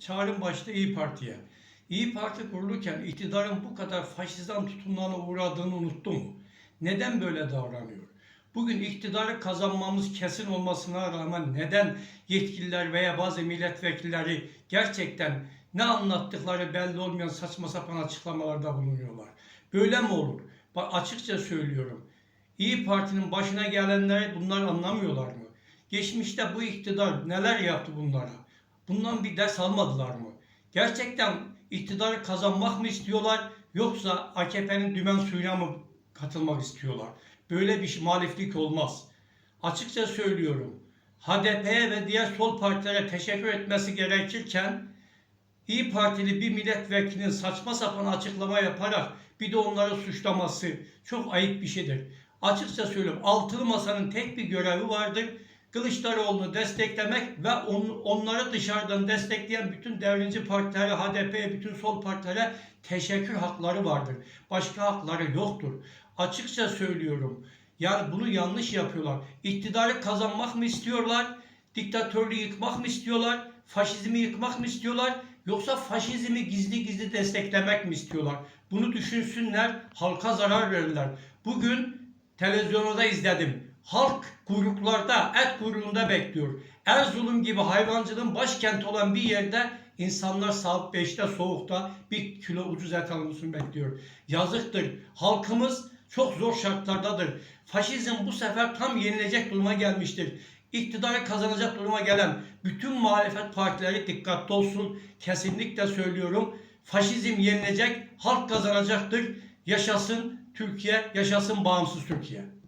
çağrım başta İyi Parti'ye. İyi Parti kurulurken iktidarın bu kadar faşizan tutumlarına uğradığını unuttu mu? Neden böyle davranıyor? Bugün iktidarı kazanmamız kesin olmasına rağmen neden yetkililer veya bazı milletvekilleri gerçekten ne anlattıkları belli olmayan saçma sapan açıklamalarda bulunuyorlar? Böyle mi olur? Bak açıkça söylüyorum. İyi Parti'nin başına gelenleri bunlar anlamıyorlar mı? Geçmişte bu iktidar neler yaptı bunlara? Bundan bir ders almadılar mı? Gerçekten iktidarı kazanmak mı istiyorlar yoksa AKP'nin dümen suyuna mı katılmak istiyorlar? Böyle bir muhaliflik olmaz. Açıkça söylüyorum. HDP'ye ve diğer sol partilere teşekkür etmesi gerekirken İyi Partili bir milletvekilinin saçma sapan açıklama yaparak bir de onları suçlaması çok ayıp bir şeydir. Açıkça söylüyorum altılı masanın tek bir görevi vardır. Kılıçdaroğlu'nu desteklemek ve on, onları dışarıdan destekleyen bütün devrimci partilere, HDP'ye, bütün sol partilere teşekkür hakları vardır. Başka hakları yoktur. Açıkça söylüyorum. Yani bunu yanlış yapıyorlar. İktidarı kazanmak mı istiyorlar? Diktatörlüğü yıkmak mı istiyorlar? Faşizmi yıkmak mı istiyorlar? Yoksa faşizmi gizli gizli desteklemek mi istiyorlar? Bunu düşünsünler, halka zarar verirler. Bugün televizyonda izledim. Halk kuyruklarda, et kuyruğunda bekliyor. Erzurum gibi hayvancılığın başkenti olan bir yerde insanlar saat 5'te soğukta bir kilo ucuz et almasını bekliyor. Yazıktır. Halkımız çok zor şartlardadır. Faşizm bu sefer tam yenilecek duruma gelmiştir. İktidarı kazanacak duruma gelen bütün muhalefet partileri dikkatli olsun. Kesinlikle söylüyorum. Faşizm yenilecek, halk kazanacaktır. Yaşasın Türkiye, yaşasın bağımsız Türkiye.